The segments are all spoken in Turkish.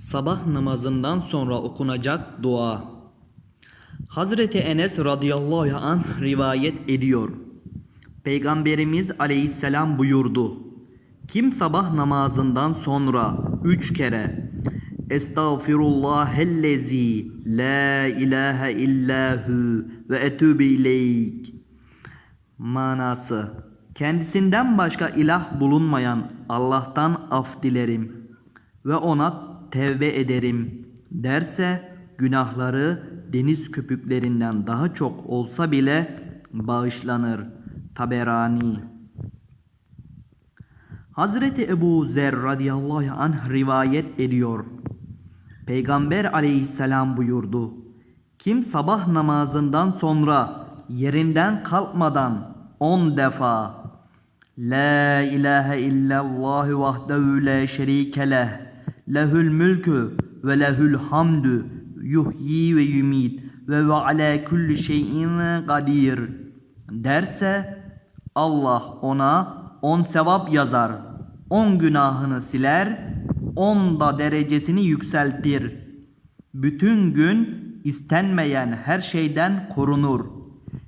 Sabah namazından sonra okunacak dua. Hazreti Enes radıyallahu anh rivayet ediyor. Peygamberimiz aleyhisselam buyurdu. Kim sabah namazından sonra üç kere Estağfirullahellezi la ilahe illahu ve etûbü ileyk manası kendisinden başka ilah bulunmayan Allah'tan af dilerim ve ona tevbe ederim derse günahları deniz köpüklerinden daha çok olsa bile bağışlanır. Taberani Hazreti Ebu Zer radıyallahu anh rivayet ediyor. Peygamber aleyhisselam buyurdu. Kim sabah namazından sonra yerinden kalkmadan on defa La ilahe illallah vahdehu la şerike leh lehül mülkü ve lehül hamdü yuhyi ve yumit ve ve ala kulli şeyin kadir derse Allah ona on sevap yazar, on günahını siler, on da derecesini yükseltir. Bütün gün istenmeyen her şeyden korunur.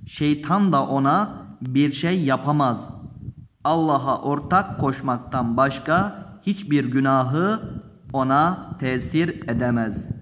Şeytan da ona bir şey yapamaz. Allah'a ortak koşmaktan başka hiçbir günahı ona tesir edemez.''